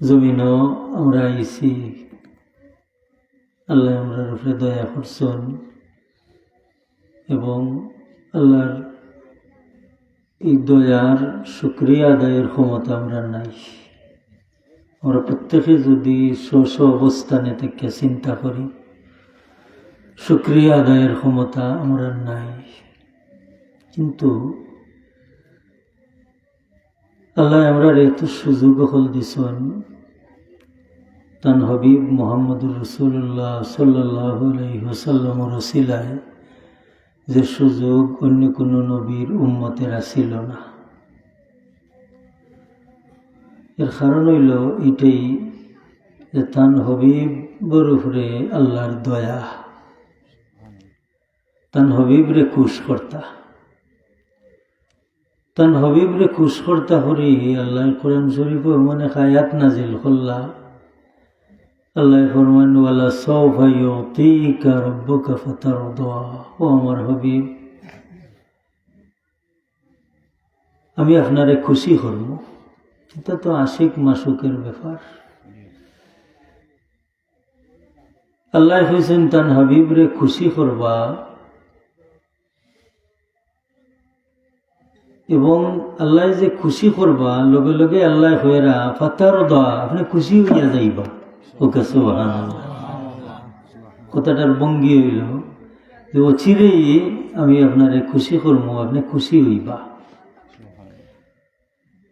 জমিনও আমরা আইছি। আল্লাহ আমরার উপরে দয়া করছেন এবং আল্লাহর এই দয়ার শুক্রিয়া আদায়ের ক্ষমতা আমরা নাই। আমরা প্রত্যেকে যদি স্ব অবস্থানে থেকে চিন্তা করি, শুক্রিয়া আদায়ের ক্ষমতা আমরা নাই। কিন্তু আল্লাহ, আমরা এত সুযোগ হল দিছেন। তান হবিব মোহাম্মদুর রসুল্লাহ সাল্লাহ আলহিহসাল্লাম রসিলায় যে সুযোগ অন্য কোনো নবীর উম্মতেরা ছিল না। এর কারণ হইল এটাই যে তান হবিবর উপরে আল্লাহর দয়া, তান হবিবরে খুশ কর্তা। তান হবিবরে খুশ কর্তা করি আল্লাহ কোরআন শরীফ মানে খায়াত নাজিল করলা। আল্লাহ ফরমান ওয়ালা সৌফা ইউতিকা রব্বুকা ফাতারদা। ও আমার হবিব, আমি আপনারে খুশি করব। এটা তো আশিক মাসুকের ব্যাপার। আল্লাহ হয়েছেন তান হাবিবরে খুশি করবা। এবং আল্লাহ যে খুশি করবা, লগে লগে আল্লাহ হয়েরা ফাতার দা আপনি খুশি হইয়া যাইবা। ওকে কথাটার ভঙ্গি হইল যে, অচিরেই আমি আপনারে খুশি করব আপনি খুশি হইবা।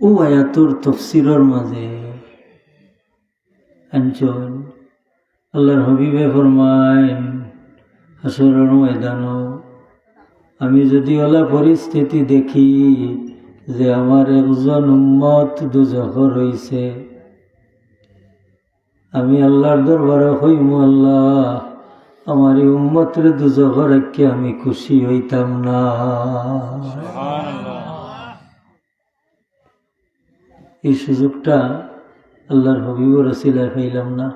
ও আয়াতুর তফসিরর মাঝে আঞ্চল আল্লাহর হবিবে ফরমাইন হাসরের ময়দানও আমি যদি ওলা পরিস্থিতি দেখি যে আমার একজন উম্মত দুজখর হইছে আমি আল্লাহর দরবারে হইম আল্লাহ আমার এই উম্মতের দুজখর একে আমি খুশি হইতাম না। এই সুযোগটা আল্লাহর হবিব রসিলায় পাইলাম না।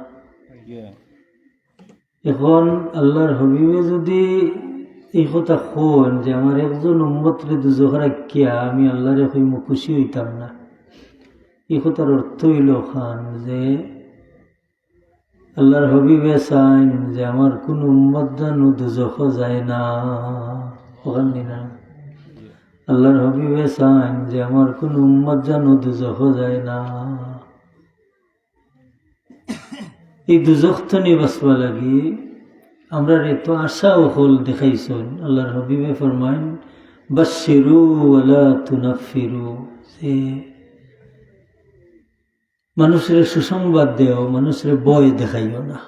এখন আল্লাহর হবিবে যদি এই কথা কোন যে আমার একজন উম্মতরে দুজোহরা কিয়া আমি আল্লাহরে হইম খুশি হইতাম না। এই কথার অর্থ হইল খান যে আল্লাহর হবিবে চাইন যে আমার কোন উম্মত জানু দুজখ যায় না। ওখান না। আল্লাহর হবিবে চাইন যে আমার কোন উম্মত জানু দুজখ যায় না। এই দুজখ তো নিবাসবা লাগি আমরা এত আশা ও হল দেখাইছেন। আল্লাহর হবিবে ফরমাইন বাসিরু আলা তুনাফিরু যে মানুষের সুসংবাদ দেও, মানুষের বয় দেখাইও না।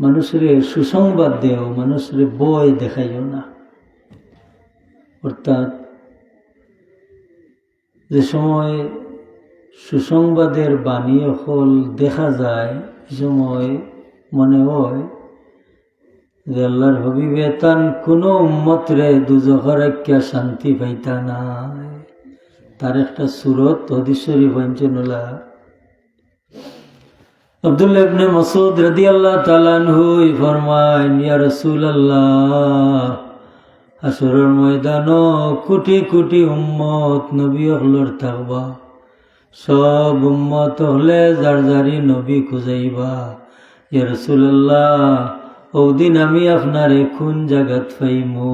মানুষের সুসংবাদ দেও, মানুষের বয় দেখাইও না। অর্থাৎ যে সময় সুসংবাদের বাণী হল দেখা যায় সময় মনে হয় যে আল্লাহর হবিবে তান কোনো উম্মত রে দুজখর একটা শান্তি পাইতা নাই। তার একটা সুরত হদিশ্বরী বঞ্চনলা আব্দুল্লাহ ইবনে মাসুদ রাদিয়াল্লাহু তাআলা আনহু ফরমান ইয়া রাসূলুল্লাহ আসরের ময়দান কোটি কোটি উম্মত নবী হলর থাকবা সব উম্মত হলে যার যারি নবী খুঁজাইবা। ইয়া রাসূলুল্লাহ ওদিন আমি আপনারে কোন জায়গাত পাইমু?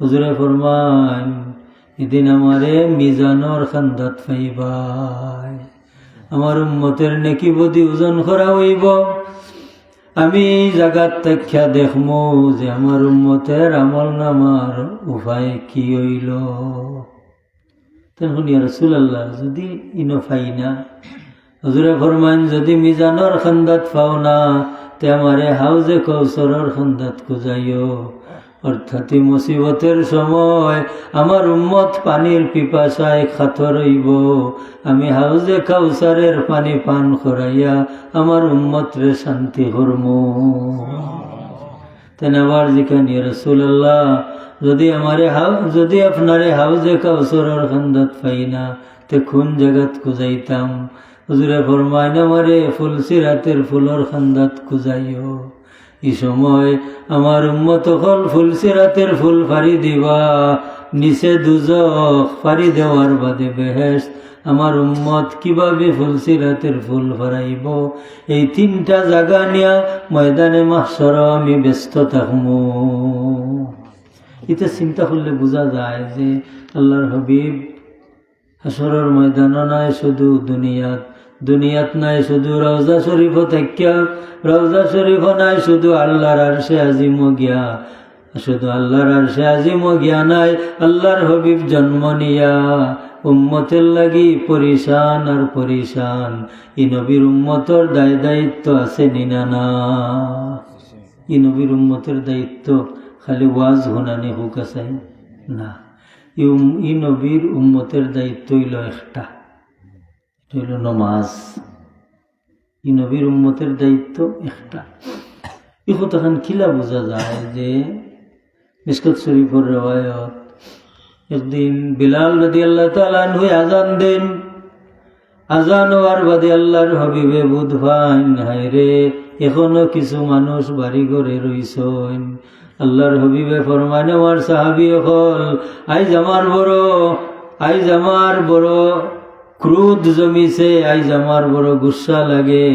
হুজুরে ফরমান, এদিন আমারে মিজানর খান্দাত পাইবাই। আমার উম্মতের নেকি বদি ওজন করা হইব। আমি জায়গাত দেখা দেখমু যে আমার উম্মতের আমল নামার উপায় কি হইল। তখন ইয়া রাসূলুল্লাহ, যদি ইনো পাই না হজুরে ফরমান যদি মিজানর খান্দাত পাও না, তে আমারে হাউজে কৌসরর খান্দাত খুঁজাইও। অর্থাৎ মুসিবতের সময় আমার উম্মত পানির পিপাসায় খাত রইব আমি হাউজে কাউসারের পানি পান করাইয়া আমার উম্মত রে শান্তি করম তেন আবার যেখানে রসুল্লাহ যদি আমারে হাউ, যদি আপনারে হাউজে কাউসরর খান্দাত পাই না, তে কোন জায়গাত খুঁজাইতাম? হুজুরে ফরমাইন আমারে ফুলসি রাতের ফুলর খান্দাত খুঁজাইও। এই সময় আমার উম্মত হল ফুলসি রাতের ফুল ফারি দিবা, নিচে দুজখ পারি দেওয়ার বাদে বেহেস আমার উম্মত কীভাবে ফুলসিরাতের ফুল ভরাইব এই তিনটা জায়গা নিয়া ময়দানে মাসর আমি ব্যস্ত থাকব এটা চিন্তা করলে বোঝা যায় যে আল্লাহর হবিব হাসরের ময়দানও নাই, শুধু দুনিয়াত দুনিয়াত নাই, শুধু রওজা শরীফ থাকিয়া। রওজা শরীফ নাই, শুধু আল্লাহর আরশে আজিম গিয়া। শুধু আল্লাহর আরশে আজিম গিয়া নাই, আল্লাহর হবিব জন্ম নিয়া। উম্মতের লাগি পরিশান আর পরিশান। ই নবীর উম্মতর দায় দায়িত্ব আছে নিনা না ই নবীর উম্মতের দায়িত্ব খালি ওয়াজ হুনানি হুক আছে না। ই নবীর উম্মতের দায়িত্ব হইল একটা। হইল নমাজ। ই নবীর উম্মতের দায়িত্ব একটা। ই তখন খিলা বোঝা যায় যে মিসকত শরীফর রেওয়ায়ত, একদিন বিলাল রদি আল্লাহ তালান হয়ে আজান দেন। আজান হওয়ার বাদে আল্লাহর হবিবে বুধ ভাইন হায় রে, এখনও কিছু মানুষ বাড়ি ঘরে রইছেন। আল্লাহর হবিবে ফরমানে আমার সাহাবি হল আইজ আমার বড়, আইজ আমার বড়। ক্রোধ জমিছে, আইজ আমার বড় গুসা লাগে।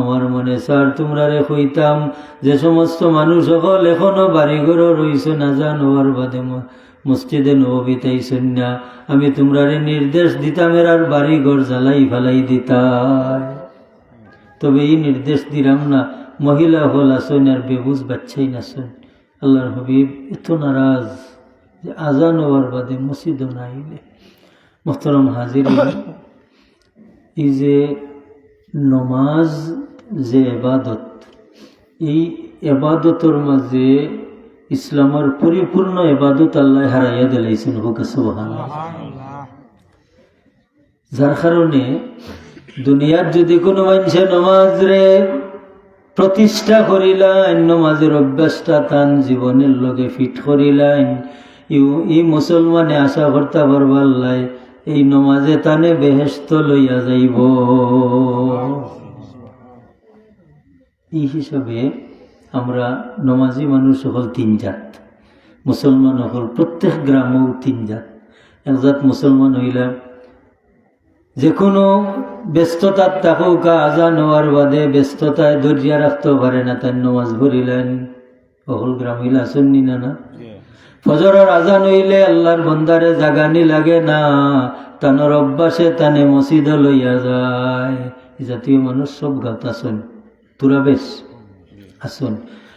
আমার মনে, স্যার, তোমরা রে কইতাম যে সমস্ত মানুষ সকল এখনও বাড়ি ঘরও রইছে না জান হওয়ার বাদে মসজিদে নবীতাই সন্ধ্যা আমি তোমরা রে নির্দেশ দিতাম এরার বাড়ি ঘর জ্বালাই ফালাই দিতাই। তবে এই নির্দেশ দিলাম না। মহিলা হল আসন, আর বেবুজ বাচ্চাই নাসন আল্লাহর হবিব, এত নারাজ যে আজান হওয়ার বাদে মসজিদও না আইলে মোহতরম হাজির এই যে নমাজ যে এবাদত এই এবাদতর মাঝে ইসলামের পরিপূর্ণ এবাদত আল্লাহ হারাইয়া দিলাইছেন হোক সুবহান যার কারণে দুনিয়ার যদি কোনো মানুষে নমাজ রে প্রতিষ্ঠা করিলাইন নমাজের অভ্যাসটা তান জীবনের লগে ফিট করিলাইন ই মুসলমানে আশা করতে পারবার লাই এই নমাজে তানে বেহেস্ত লইয়া যাইব। এই হিসাবে আমরা নমাজি মানুষ হল তিন জাত। মুসলমান হল প্রত্যেক গ্রামেও তিন জাত। এক জাত মুসলমান হইলা যে কোনো ব্যস্ততার থাকুক আজান হওয়ার বাদে ব্যস্ততায় ধৈর্য রাখতে পারে না, তার নমাজ ভরিলেন অকল গ্রাম হইলে আসেননি না না? ফজরের আজান হইলে আল্লাহর বন্দারে জাগানি লাগে না। তানোর অভ্যাসে তানে মসজিদ লইয়া যায়। জাতীয় মানুষ সব গাত আসন, তুরা বেশ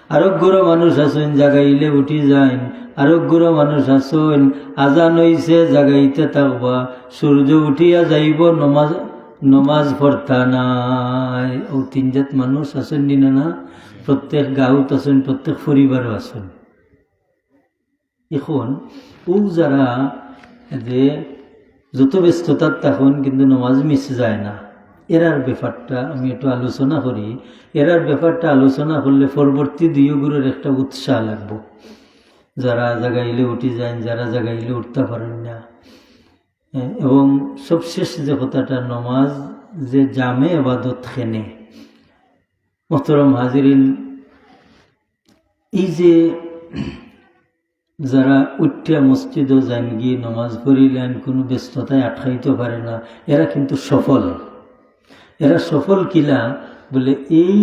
আরোগ্যর মানুষ আসুন, জাগাইলে উঠি যাইন। আরোগ্যর মানুষ আসুন, আজান হইছে, জাগাইতে থাকবা সূর্য উঠিয়া যাইব, নমাজ নমাজ পড়তা নাই। ও তিনজাত মানুষ আসুন না না, প্রত্যেক গাঁৱত আসুন, প্রত্যেক পরিবারও আসুন। এখন ও যারা যে যত ব্যস্ততার তখন কিন্তু নমাজ মিস যায় না। এরার ব্যাপারটা আমি একটু আলোচনা করি। এরার ব্যাপারটা আলোচনা করলে পরবর্তী দুইগুলোর একটা উৎসাহ লাগবো। যারা জাগাইলে উঠি যায় যারা জাগাইলে উঠতে পারেন না। এবং সবশেষ যে কথাটা, নমাজ যে জামে আবাদত খেনে। মোহতরম হাজিরিন, এই যে যারা উঠিয়া মসজিদও যান গিয়ে নমাজ পড়িলেন, কোনো ব্যস্ততায় আটকাইতে পারে না, এরা কিন্তু সফল। এরা সফল কিলা? বলে এই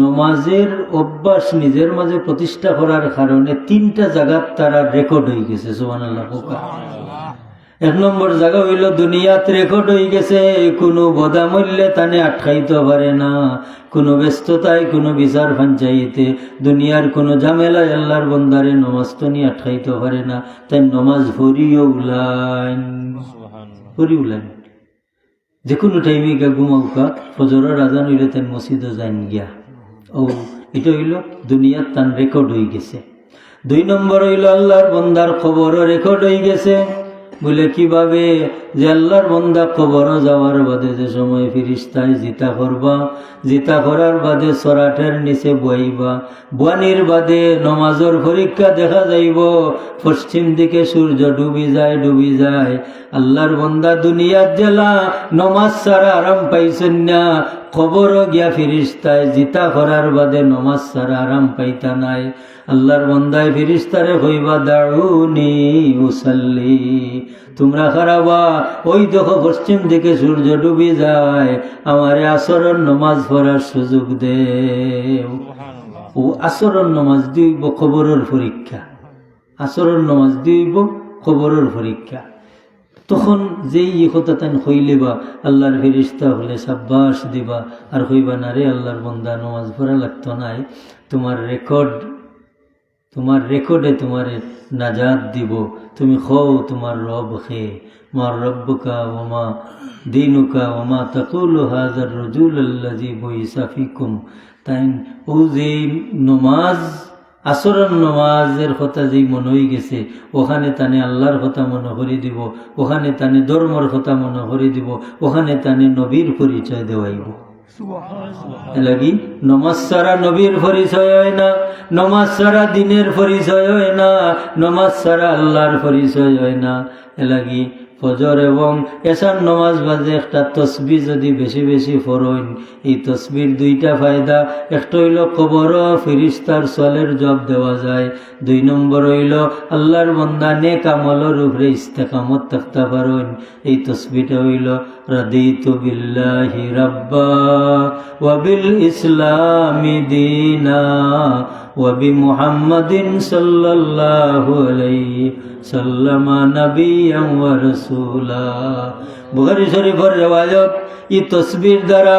নমাজের অভ্যাস নিজের মাঝে প্রতিষ্ঠা করার কারণে তিনটা জায়গার তারা রেকর্ড হয়ে গেছে সোমান আল্লাহ এক নম্বর জায়গা হইল দুনিয়াত রেকর্ড হয়ে গেছে কোনো বদামূল্যে তানে আটকাইতে পারে না। কোনো ব্যস্ততায় কোনো বিচার পঞ্চায়েতে দুনিয়ার কোনো ঝামেলায় আল্লাহর বন্দারে নমাজ তো নিয়ে আটকাইতে পারে না। তাই নমাজ ভরিও উলাইন। ভরি উলাইন। যে কোনো টাইমে গা ঘুমাউকা ফজরের আজান হইলে তাই মসজিদও যাইন গিয়া। ও এটা হইল দুনিয়ার তান রেকর্ড হয়ে গেছে। দুই নম্বর হইল আল্লাহর বন্দার খবরও রেকর্ড হয়ে গেছে। বলে, কীভাবে যে আল্লাহর বন্দা কবরও যাওয়ার বাদে যে সময় ফিরিস্তায় জিতা করবা, জিতা করার বাদে সরাটের নিচে বইবা বানির বাদে নমাজর পরীক্ষা দেখা যাইব, পশ্চিম দিকে সূর্য ডুবি যায় ডুবি যায়, আল্লাহর বন্দা দুনিয়ার জেলা, নমাজ সারা আরাম পাইছেন না খবর গিয়া ফিরিস্তায় জিতা করার বাদে নমাজ সারা আরাম পাইতা নাই। আল্লাহর বন্দায় ফিরিস্তারে হইবা দাউনি উসাল্লি। তোমরা খারাবা ওই দেখো পশ্চিম দিকে সূর্য ডুবি যায় আমারে আসরণ নমাজ পড়ার সুযোগ দে। ও আসরণ নমাজ দিব খবরের পরীক্ষা। আসরণ নমাজ দিব খবরের পরীক্ষা। তখন যেই ই কথা তেন হইলে বা আল্লাহর ফেরিস্তা হলে সাব্বাস দিবা, আর হইবা না রে আল্লাহর বন্দা, নমাজ পড়া লাগতো নাই তোমার রেকর্ড, তোমার রেকর্ডে তোমার নাজাদ দিব। তুমি খো তোমার রব খে মার রব্বুকা ওমা দিনুকা ওমা তাকুল হাজার রজুল আল্লাজি বইসা ফিকুম। তাই ও যে নমাজ আসরণ নমাজের কথা যেই মনে হয়ে গেছে ওখানে তানে আল্লাহর কথা মনে করে দিব ওখানে তানে ধর্মর কথা মনে করে দিব ওখানে তানে নবীর পরিচয় দেওয়াইব। লাগি নমাজ সারা নবীর পরিচয় হয় না নমাজ সারা দিনের পরিচয় হয় না নমাজ সারা আল্লাহর পরিচয় হয় না। এলাগি ফজর এবং এসার নমাজ বাজে, একটা তসবি যদি বেশি বেশি ফরইন এই তসবির দুইটা ফায়দা। একটা হইল কবর ফিরিস্তার সলের জব দেওয়া যায়। দুই নম্বর হইল আল্লাহর বন্দা নে কামলর উপরে ইস্তেকামত থাকতে পারইন এই তসবিটা হইল রাদিতু বিল্লাহি রাব্বা ওয়াবিল ইসলামি দিনা وبمحمد صلى الله عليه وسلم نبيا ورسولا বুখারী শরীফের রেওয়ায়ত এই তসবির দ্বারা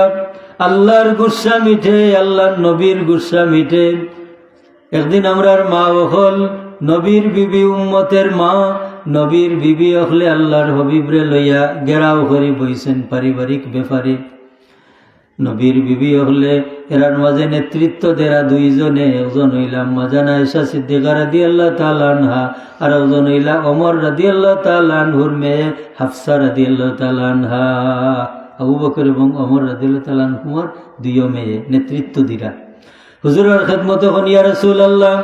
আল্লাহর গুসা মিঠে আল্লাহর নবীর গুসা মিঠে একদিন আমরার মা হল নবীর বিবি উম্মতের মা নবীর বিবি হলে আল্লাহর হবিবরে লইয়া গেরাও করে বইছেন পারিবারিক ব্যাপারে। নবীর বিবি হলে এরার মাঝে নেতৃত্ব দেরা দুইজনে, একজন হইলাম মাজানা এসা সিদ্দিকা রাদি আল্লাহ তালানহা আর একজন হইলা অমর রাদি আল্লাহ তালানহুর মেয়ে হাফসা রাদি আল্লাহ তালানহা আবু বকর এবং অমর রাদি আল্লাহ তালানহুমার দুইও মেয়ে নেতৃত্ব দিরা। হুজুরের খেদমত ইয়া রসুল আল্লাহ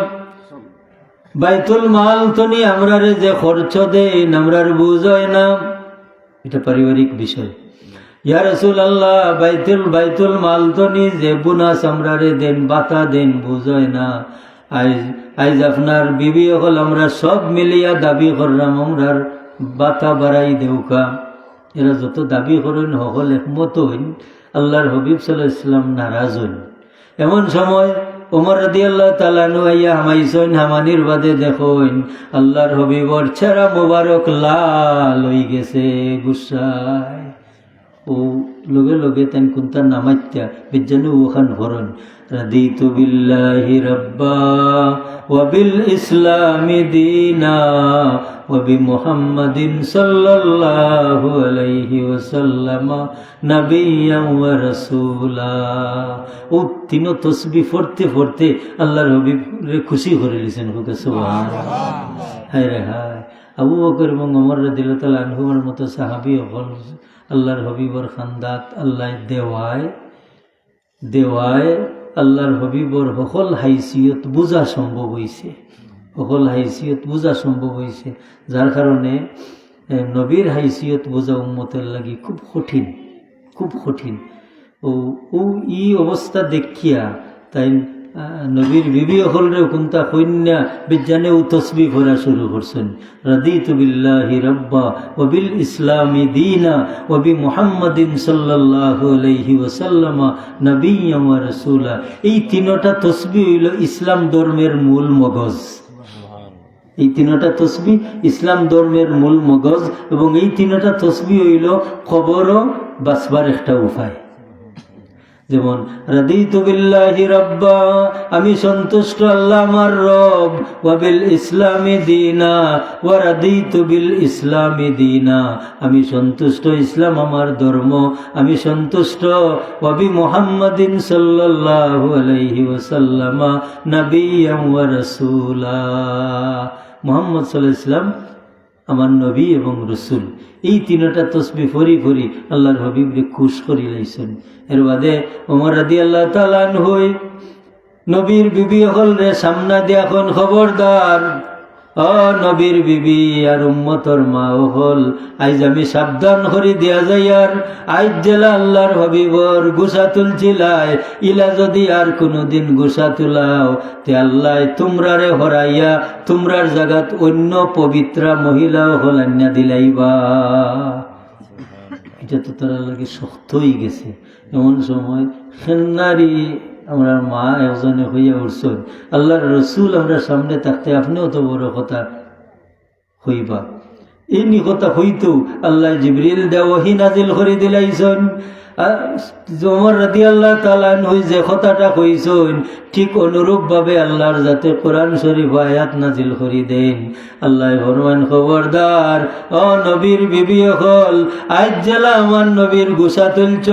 বাইতুল মাল তনি আমরারে যে খরচ দেন আমরার বুঝ হয় না। এটা পারিবারিক বিষয়। ইয়া রসুল আল্লাহ বাইতুল বাইতুল মাল তনি যে বুনাস আমরারে দেন, বাতা দেন বুঝয় না। আইজ আইজ আপনার বিবি হল আমরা সব মিলিয়া দাবি করলাম, আমরার বাতা বাড়াই দেউকা। এরা যত দাবি করেন, হকল একমত হইন, আল্লাহর হবিব সাল্লাহ ইসলাম নারাজ হইন। এমন সময় ওমর রদিয়াল্লাহ তালানু আইয়া হামাইসইন হামানির বাদে দেখইন আল্লাহর হবিবর ছেড়া মোবারক লাল হই গেছে গুসায়। ও লগে লগে তেন কুন্তা নামাত্যা বিজ্ঞানী ওখান ভরণ رضيت بالله ربا وبالإسلام دينا وبمحمد صلى الله عليه وسلم نبيا ورسولا ও তিনও তসবি পড়তে পড়তে আল্লাহর হবিব খুশি করে লিছেন হুকে সুবহান হায় রে হায় আবু বকর এবং অমর রাদিল্লাহ আনহুমার মতো সাহাবি হল আল্লাহর হবিবর খান্দাত আল্লাহ দেওয়ায় দেওয়ায় আল্লাহর হবিবর সকল হাইসিয়ত বোঝা সম্ভব হয়েছে সকল হাইসিয়ত বোঝা সম্ভব হয়েছে যার কারণে নবীর হাইসিয়ত বোঝা উম্মতের লাগি খুব কঠিন খুব কঠিন। ও ই অবস্থা দেখিয়া তাই নবীর বিবি হলরে কোনটা কন্যা বিজ্ঞানে ও তসবি করা শুরু করছেন। রাদিতু বিল্লাহি রব্বা ওবিল ইসলামি দিনা ওবি মুহাম্মাদিন ওয়াসাল্লামা নবিয়্যাম ওয়া রাসূলা। এই তিনটা তসবি হইল ইসলাম ধর্মের মূল মগজ। এই তিনটা তসবি ইসলাম ধর্মের মূল মগজ এবং এই তিনটা তসবি হইল খবরও বাঁচবার একটা উপায়। যেমন আমি সন্তুষ্ট আল্লাহ আমার রব ওয়াবিল ইসলামি দিনা ইসলামি দিনা, আমি সন্তুষ্ট ইসলাম আমার ধর্ম, আমি সন্তুষ্ট ওয়াবি মুহাম্মাদিন সাল্লাল্লাহু আলাইহি ওয়াসাল্লামা নাবিয়্যাম ওয়া রাসূলা। মুহাম্মদ ইসলাম আমার নবী এবং রসুল। এই তিনটা তসবি ফরি ফরি আল্লাহর হবিবরে খুশ করি লাইছেন। এর বাদে ওমর আদি আল্লাহ তালান হই নবীর বিবি হল রে সামনা দিয়া এখন খবরদার। ও নবীর বিবি, আর উম্মতর মা হল। আইজ আমি সাবধান করি দিয়া যাই আর। আইজ জেলা আল্লাহর হবিবর গুসা তুলছিলাই। ইলা যদি আর কোনোদিন গুসা তুলাও, তে আল্লাহ তোমরারে হরাইয়া তোমরার জাগাত অন্য পবিত্রা মহিলাও হল আন্যা দিলাইবা। এটা তো তারা লাগে শক্ত হয়ে গেছে। এমন সময় খেন্নারি আমরা মা একজনে হইয়া উঠছেন আল্লাহর রসুল আমরা সামনে থাকতে আপনিও তো বড় কথা হইবা। এই কথা হইতো, আল্লাহ জিবরিল দেওয়াহি নাজিল করে দিলাইছেন। জমর রাদি আল্লাহ তালান হই যে কথাটা কইছেন, ঠিক আল্লাহর যাতে কোরআন শরীফ আয়াত নাজিল করি দেন। আল্লাহ ফরমান খবরদার, ও নবীর বিবি হল আজ জেলা আমার নবীর গুসা তুলছ,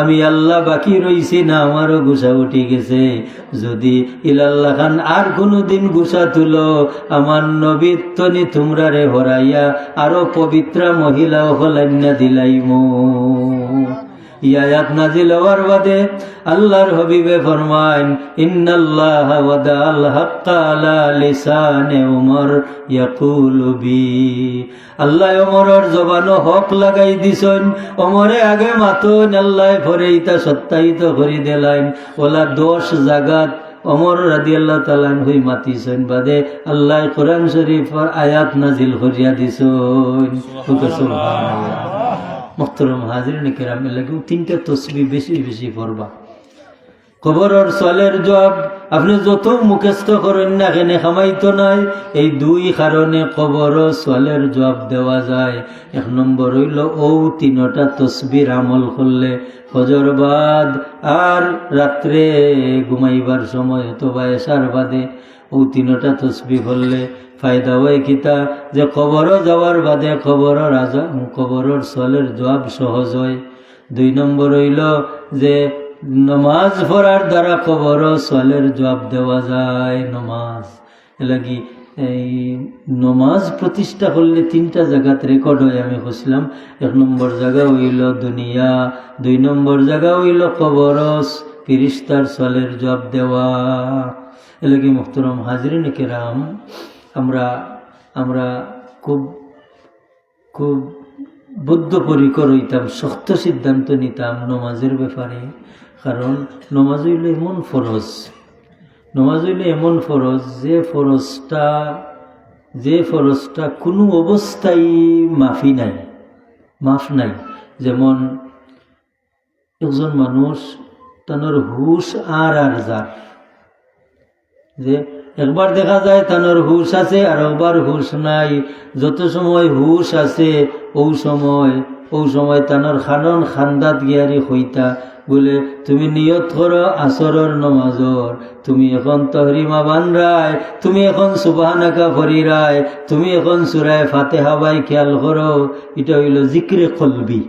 আমি আল্লাহ বাকি রইছি না, আমারও গুসা উঠি গেছে। যদি ইলাল্লাহ খান আর কোনো দিন গুসা তুলো, আমার নবীর তনি তোমরা রে হরাইয়া আরও পবিত্রা মহিলা হলান্যা দিলাইমো। ইয়াত নাজিল হওয়ার বাদে আল্লাহর হবিবে ফরমাইন ইন্নাল্লাহ ওয়াদাল হাক্কা আলা লিসানে উমর ইয়াকুলু আল্লাহ ওমরের জবানো হক লাগাই দিছেন। ওমরে আগে মাতুন আল্লাহ পরে ইতা সত্যায়িত করে দিলাইন ওলা দশ জাগাত অমর রাদি আল্লাহ তালান হই মাতিছেন বাদে আল্লাহ কোরআন শরীফর আয়াত নাজিল করিয়া দিছেন। মোহতরম হাজির কেরাম লাগেও তিনটা তসবি বেশি বেশি পড়বা। খবরের সলের জবাব, আপনি যত মুখস্থ করেন না এখানে খামাইতো নাই। এই দুই কারণে কবর সলের জবাব দেওয়া যায়। এক নম্বর হইল, ও তিনটা তসবির আমল করলে ফজর বাদ আর রাত্রে ঘুমাইবার সময় অথবা এসার বাদে ও তিনটা তসবি করলে ফায়দা হয় কিতা যে খবরও যাওয়ার বাদে খবরের আজ খবরের সলের জবাব সহজ হয়। দুই নম্বর হইল যে নমাজ পড়ার দ্বারা খবর সলের জবাব দেওয়া যায়, নমাজ। লাগি এই নমাজ প্রতিষ্ঠা করলে তিনটা জায়গাত রেকর্ড হয়, আমি বুঝলাম। এক নম্বর জায়গা হইল দুনিয়া, দুই নম্বর জায়গা হইল খবরস ফিরিস্তার সলের জবাব দেওয়া। এলাকি মুখতরম হাজরিন কেরাম আমরা আমরা খুব খুব বদ্ধপরিকর হইতাম, শক্ত সিদ্ধান্ত নিতাম নমাজের ব্যাপারে। কারণ নমাজ হইল এমন ফরজ, নমাজ হইল এমন ফরজ যে ফরজটা যে ফরজটা কোনো অবস্থায় মাফি নাই, মাফ নাই। যেমন একজন মানুষ তানোর হুশ আর আর যার, যে একবার দেখা যায় তানোর হুশ আছে, আর একবার হুশ নাই। যত সময় হুশ আছে ও সময় ও সময় তানোর খানন খান্দাত গিয়ারি হইতা। বলে, তুমি নিয়ত করো আসরর নমাজর তুমি এখন তহরিমা বানরায় তুমি এখন সুবাহানাকা ফরিরায় তুমি এখন সুরায় ফাতে হাবাই খেয়াল করো। এটা হইল জিক্রে কলবি।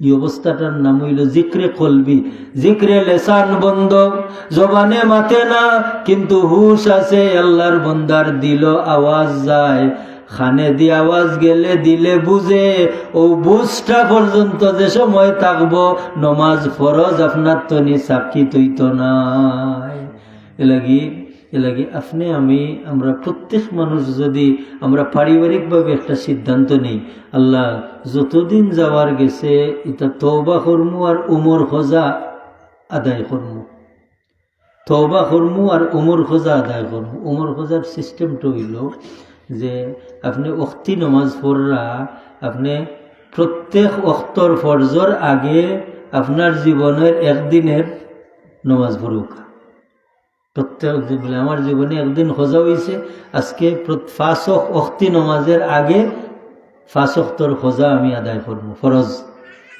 এই অবস্থাটার নাম হইল জিক্রে কলবি। জিক্রে লেসান বন্ধ, জবানে মাতে না, কিন্তু হুশ আছে, আল্লাহর বন্দার দিল আওয়াজ যায়। খানে দি আওয়াজ গেলে দিলে বুঝে, ও বুঝটা পর্যন্ত যে সময় থাকব, নমাজ ফরজ আপনার তো নি সাক্ষী তৈত নাই। এলাগি এলাগি আপনি, আমি, আমরা প্রত্যেক মানুষ যদি আমরা পারিবারিকভাবে একটা সিদ্ধান্ত নেই, আল্লাহ যতদিন যাওয়ার গেছে, এটা তৌবা কর্মু আর উমর খোঁজা আদায় কর্মু। তৌবা কর্মু আর উমর খোঁজা আদায় কর্মু। উমর খোঁজার সিস্টেমটা হইল যে, আপনি অক্তি নমাজ পড়রা, আপনি প্রত্যেক অক্তর ফরজর আগে আপনার জীবনের একদিনের নমাজ পড়ুক। প্রত্যেক আমার জীবনে একদিন খোঁজা হয়েছে আজকে ফাঁস অক্তি নমাজের আগে ফাঁস অক্তর খোঁজা আমি আদায় করব, ফরজ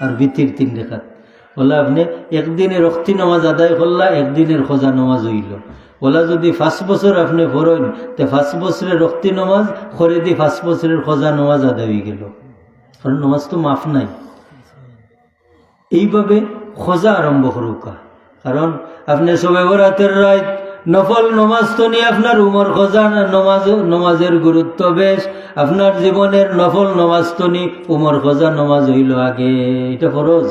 আর বিতির তিন রেখাত। বলে, আপনি একদিনের অক্তি নমাজ আদায় করলা, একদিনের খোঁজা নমাজ হইল। ওলা যদি পাঁচ বছর আপনি পড়েন তে পাঁচ বছরের রক্তি নমাজ খরে দি পাঁচ বছরের খোঁজা নমাজ আদায় হয়ে গেল। কারণ নমাজ তো মাফ নাই। এইভাবে খোঁজা আরম্ভ করুকা। কারণ আপনি সবে বরাতের রাত নফল নমাজ তো নিয়ে আপনার উমর খোঁজা নমাজ, নমাজের গুরুত্ব বেশ। আপনার জীবনের নফল নমাজ তো নি উমর খোঁজা নমাজ হইল আগে, এটা ফরজ।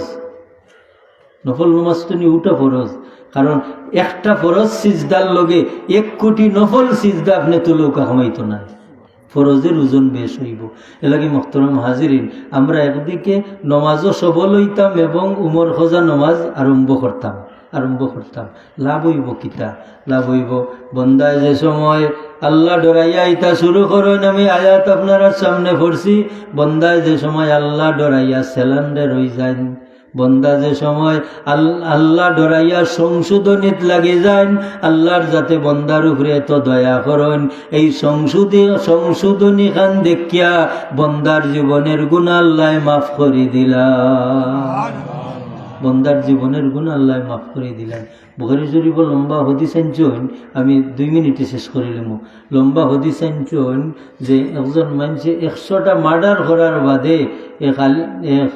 নফল নমাজ তো নি উটা ফরজ। কারণ একটা ফরজ সিজদার লগে এক কোটি নফল সিজদা আপনি তুলৌকা কমাইতো না। ফরজের ওজন বেশ হইব। এলাকি মোখতরম হাজিরিন, আমরা একদিকে নমাজও সবল হইতাম এবং উমর খোঁজা নমাজ আরম্ভ করতাম। আরম্ভ করতাম। লাভ হইব কিতা? লাভ হইব বন্দায় যে সময় আল্লাহ ডরাইয়া ইতা শুরু করেন, আমি আয়াত আপনারা সামনে পড়ছি। বন্দায় যে সময় আল্লাহ ডরাইয়া সেলান্ডার হয়ে যায় বন্দা যে সময় আল্লা আল্লাহ ডরাইয়া সংশোধনীত লাগে যান আল্লাহর যাতে বন্দার উপরে এত দয়া করেন। এই সংশোধী, সংশোধনী খান দেখিয়া বন্দার জীবনের গুণ আল্লাহ মাফ করে দিলা বন্দার জীবনের গুণ আল্লাহ মাফ করে দিলেন। বুখারি শরীফ লম্বা হদিস আনছন, আমি দুই মিনিটে শেষ করিলাম লম্বা হদিস আনছন যে একজন মানুষে একশোটা মার্ডার করার বাদে এক এক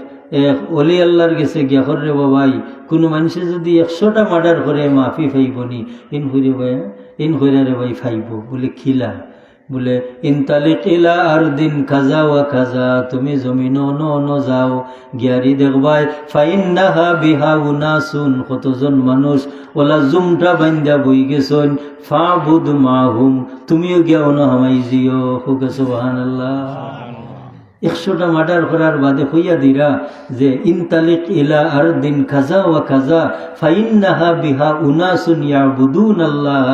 এক অলি আল্লাহর গেছে গিয়া করে বাবাই, কোনো মানুষে যদি একশোটা মার্ডার করে, মাফি ফাইবনি ইন করে ভাই, ইন করে রে ভাই ফাইব বলে খিলা বলে ইনতালিক ইলা আর দিন খাজা ওয়া খাজা তুমি জমিন ন ন যাও। গিয়ারি দেখবাই ফাইন নাহা বিহা উনাসুন, কতজন মানুষ ওলা জুমটা বান্ধা বই গেছন ফা বুধ মা হুম তুমিও গিয়া অন হামাই জিও। হুকে সুবাহান আল্লাহ একশোটা মার্ডার করার বাদে হইয়া দিরা যে, ইনতালিক ইলা আর দিন খাজা ওয়া খাজা ফাইন্নাহা বিহা উনাসুন ইয়াবুদুন আল্লাহ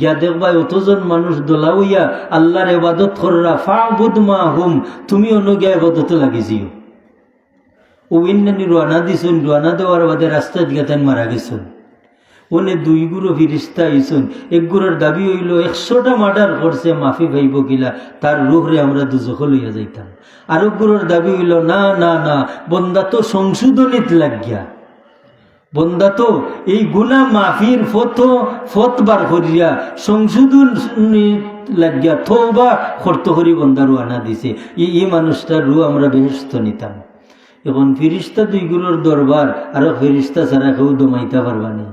গিয়া দেখবা অতজন মানুষ দোলা হইয়া আল্লাহর ইবাদত কররা, ফাবুদ মাহুম তুমি অন্য গিয়া ইবাদতে লাগিছিও ও ইন্নানি রোয়ানা দিছুন, রোয়ানা দেওয়ার বাদে রাস্তা গেতেন মারা গেছুন। ওনে দুই গুরু ফিরিস্তা আইসুন এক গুরুর দাবি হইল, একশোটা মার্ডার করছে, মাফি ভাইব কিলা, তার রুহরে আমরা দুজখ লইয়া যাইতাম। আরও গুরুর দাবি হইল, না না না, বন্দা তো সংশোধনীত লাগিয়া। বন্দা তো এই গুনা মাফির ফত ফত বার করিয়া সংশোধন লাগিয়া থবা খর্ত করি বন্দা বন্দারু আনা দিছে। এই মানুষটার রু আমরা বেহস্ত নিতাম। এখন ফিরিস্তা দুই গুরুর দরবার, আরও ফিরিস্তা ছাড়া কেউ দমাইতে পারবানি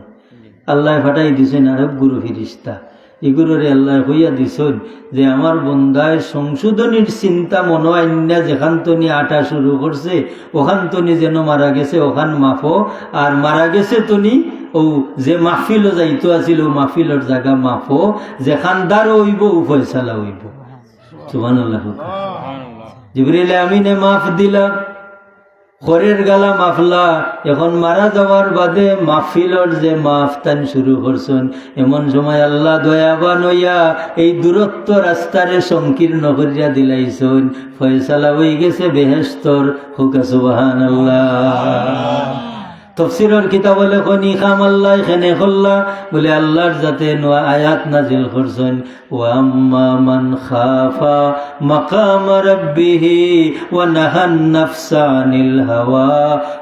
আল্লাহ ফাটাই দিছেন আরব গুরু ফিরিস্তা। এগুলোরে আল্লাহ হইয়া দিছেন যে আমার বন্ধায় সংশোধনীর চিন্তা মনো আন্যা যেখান তনি আটা শুরু করছে ওখান তনি যেন মারা গেছে ওখান মাফো। আর মারা গেছে তনি ও যে মাহফিলও যাইতো আছিল ও মাহফিলর জায়গা মাফো। যেখান দ্বার হইব ও ফয়সালা হইব। সুবান আল্লাহ জিবরিলে আমিনে মাফ দিলাম। খরের গালা মাফলা। এখন মারা যাওয়ার বাদে মাহফিলর যে মাফতান শুরু করছেন, এমন সময় আল্লাহ দয়াবান হইয়া এই দূরত্ব রাস্তারে সংকীর্ণ করিয়া দিলাইছেন। ফয়সালা হয়ে গেছে বেহেস্তর হুকা সুবাহান আল্লাহ তফসিরর কিতাব লেখনি খাম আল্লাহ এখানে হল্লা বলে আল্লাহর যাতে নোয়া আয়াত নাজিল করছেন ওয়াম্মা মান খাফা মাকাম রাব্বিহি ওয়া নাহান নাফসা আনিল হাওয়া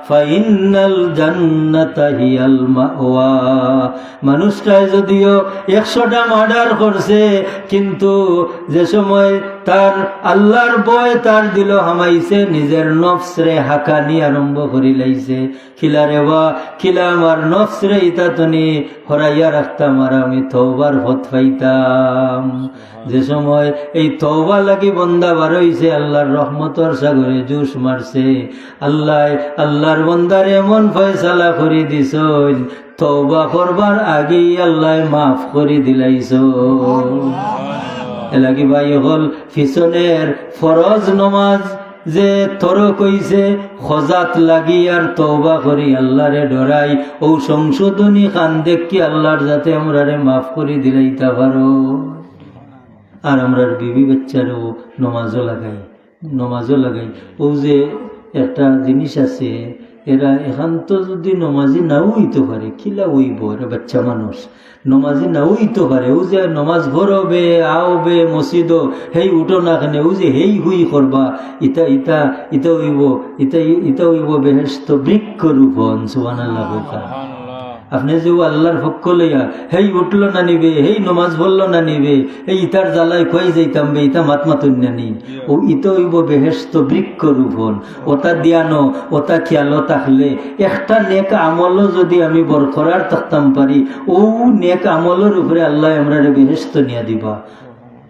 ফাইন্নাল জান্নাতা হিয়াল মাওয়া। মানুষটাই যদিও একশোটা মার্ডার করছে, কিন্তু যে সময় তার আল্লাহর বয় তার দিল হামাইছে, নিজের নফসরে হাকানি আরম্ভ করি লাইছে। খিলারে বা খিলা আমার নফসরে ইতা তনি, হরাইয়া রাখতাম আর আমি তৌবার হত পাইতাম। যে সময় এই তৌবা লাগি বন্দা বার হইছে, আল্লাহর রহমতর সাগরে জুস মারছে। আল্লাহ, আল্লাহর বন্দার এমন ফয়সালা করে দিস তৌবা করবার আগেই আল্লাহ মাফ করে দিলাইছ এলাকি ভাই হল ফিসনের ফরজ নমাজ যে তর কইছে খজাত লাগি আর তৌবা করি, আল্লাহরে ডরাই। ও সংশোধনী খান দেখি আল্লাহর যাতে আমরারে মাফ করে দিলাইতা পারো। আর আমরার বিবি বাচ্চারও নমাজও লাগাই নমাজও লাগাই। ও যে একটা জিনিস আছে এরা এখান তো যদি নমাজি নাও হইতে পারে খিলা হইব? এরা বাচ্চা মানুষ। নমাজি নাও হইতে পারে, ও যে নমাজ ভরবে আওবে মসজিদ হেই উঠো না খানে ও যে হেই হুই করবা, ইতা ইতা ইতা হইব, ইতা ইতা হইব বেহেস্ত বৃক্ষ রূপন সুবান আল্লাহ আপনি যে আল্লাহর পক্ষ লইয়া হেই উঠল না নিবে, হেই নমাজ পড়ল না নিবে, এই ইতার জ্বালায় খুয়াই যাইতাম বে, ইতা মাত মাতুন নানি ও ইত হইব বেহেস্ত বৃক্ষ রূপন ওটা দিয়ানো ওটা খেয়ালো থাকলে একটা নেক আমলও যদি আমি বরকরার থাকতাম পারি, ও নেক আমলের উপরে আল্লাহ আমরা বেহেস্ত নিয়া দিবা।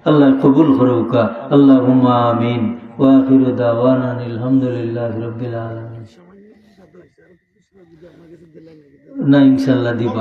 আল্লাহ কবুল করুকা আল্লাহ আমিন। ওয়াখির দাওয়ানা আলহামদুলিল্লাহ রবিল আলমিন। না ইনশাল্লাহ দিবা।